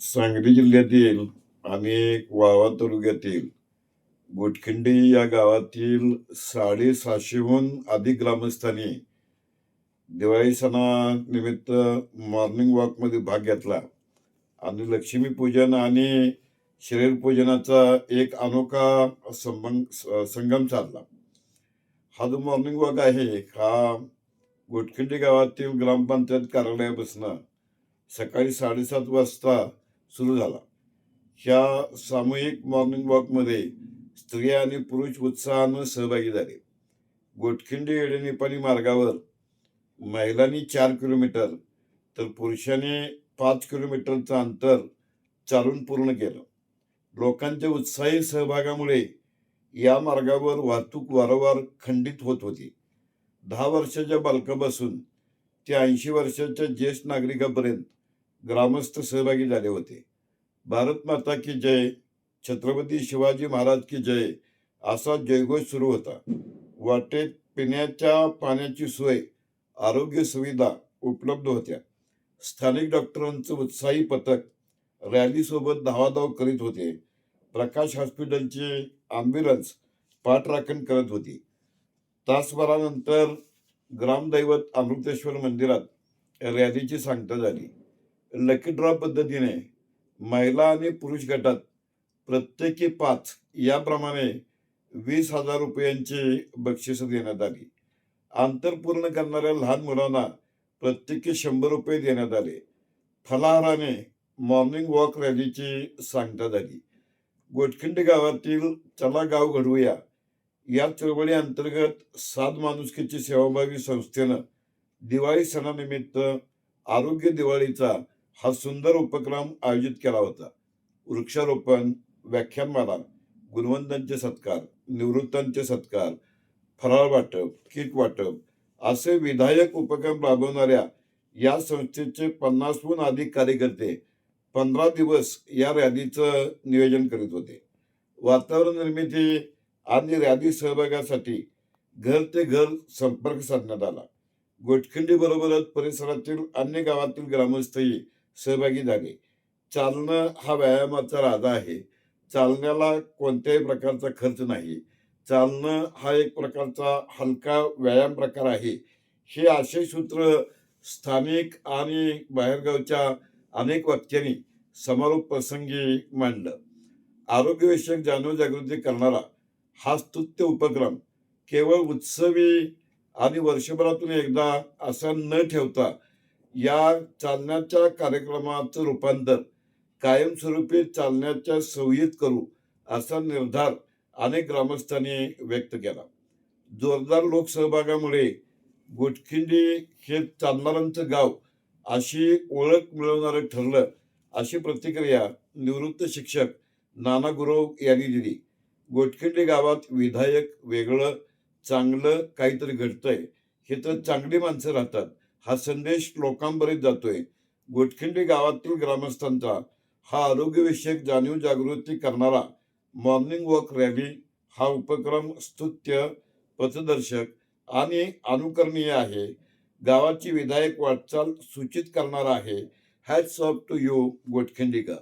सांगली जिल्ह्यातील आणि वाळवा तालुक्यातील गोटखिंडी या गावातील साडेसहाशेहून अधिक ग्रामस्थांनी दिवाळी सणानिमित्त मॉर्निंग वॉकमध्ये भाग घेतला. आणि लक्ष्मीपूजन आणि शरीरपूजनाचा एक अनोखा संबंध संगम साधला. हा जो मॉर्निंग वॉक आहे हा गोटखिंडी गावातील ग्रामपंचायत कार्यालयापासून सकाळी साडेसात वाजता सुरू झाला. ह्या सामूहिक मॉर्निंग वॉकमध्ये स्त्रिया आणि पुरुष उत्साहानं सहभागी झाले. गोटखिंडी येडेनिपाणी मार्गावर महिलांनी चार किलोमीटर तर पुरुषाने पाच किलोमीटरचं अंतर चालून पूर्ण केलं. लोकांच्या उत्साही सहभागामुळे या मार्गावर वाहतूक वारंवार खंडित होत होती. दहा वर्षाच्या बालकापासून ते ऐंशी वर्षाच्या ज्येष्ठ नागरिकापर्यंत ग्रामस्थ सहभागी झाले होते. भारत माता की जय छत्रपती शिवाजी महाराज की जय असा जयघोष सुरू होता. वाटेत पिण्याच्या पाण्याची सोय आरोग्य सुविधा उपलब्ध होत्या. स्थानिक डॉक्टरांचं उत्साही पथक रॅलीसोबत धावाधाव करीत होते. प्रकाश हॉस्पिटलचे ॲम्ब्युलन्स पाठराखण करत होती. तासभरानंतर ग्रामदैवत अमृतेश्वर मंदिरात रॅलीची सांगता झाली. लकी ड्रॉ पद्धतीने महिला आणि पुरुष गटात प्रत्येकी पाच याप्रमाणे वीस हजार रुपयांची बक्षिस देण्यात आली. अंतर पूर्ण करणाऱ्या लहान मुलांना प्रत्येकी शंभर रुपये देण्यात आले. फलाहाराने मॉर्निंग वॉक रॅलीची सांगता झाली. गोटखिंडी गावातील चला गाव घडवूया. या चळवळी अंतर्गत सात माणुसकीची सेवाभावी संस्थेनं दिवाळी सणानिमित्त आरोग्य दिवाळीचा हा सुंदर उपक्रम आयोजित केला होता. वृक्षारोपण व्याख्यानमाला गुणवंतांचे सत्कार निवृत्तांचे सत्कार फराळ वाटप किट वाटप असे विधायक उपक्रम राबवणाऱ्या या संस्थेचे पन्नासहून अधिक कार्यकर्ते पंधरा दिवस या रॅलीचं नियोजन करीत होते. वातावरण निर्मिती आणि रॅली सहभागासाठी घर ते घर संपर्क साधण्यात आला. गोटखिंडी बरोबरच परिसरातील अन्य गावातील ग्रामस्थही सहभागी झाले. चालणं हा व्यायामाचा राजा आहे. चालण्याला कोणत्याही प्रकारचा खर्च नाही. चालणं हा एक प्रकारचा हलका व्यायाम प्रकार आहे. हे असे सूत्र स्थानिक आणि बाहेरगावच्या अनेक वक्त्यांनी समारोप प्रसंगी मांडलं. आरोग्यविषयक जाणीवजागृती करणारा हा स्तुत्य उपक्रम केवळ उत्सवी आणि वर्षभरातून एकदा असा न ठेवता या चालण्याच्या कार्यक्रमाचं रूपांतर कायमस्वरूपी चालण्याच्या सवयीत करू असा निर्धार अनेक ग्रामस्थांनी व्यक्त केला. जोरदार लोकसहभागामुळे गोटखिंडी हे चालणाऱ्यांचं गाव अशी ओळख मिळवणारं ठरलं अशी प्रतिक्रिया निवृत्त शिक्षक नाना गुरव यांनी दिली. गोटखिंडी गावात विधायक वेगळं चांगलं काहीतरी घडतंय हे तर चांगली माणसं राहतात. हा संदेश लोकांपर्यंत जातोय. गोटखिंडी गावातील ग्रामस्थांचा हा आरोग्यविषयक जाणीव जागृती करणारा मॉर्निंग वॉक रॅली हा उपक्रम स्तुत्य पथदर्शक आणि अनुकरणीय आहे. गावाची विधायक वाटचाल सूचित करणारा आहे. Hats off to you Gotkhindikar.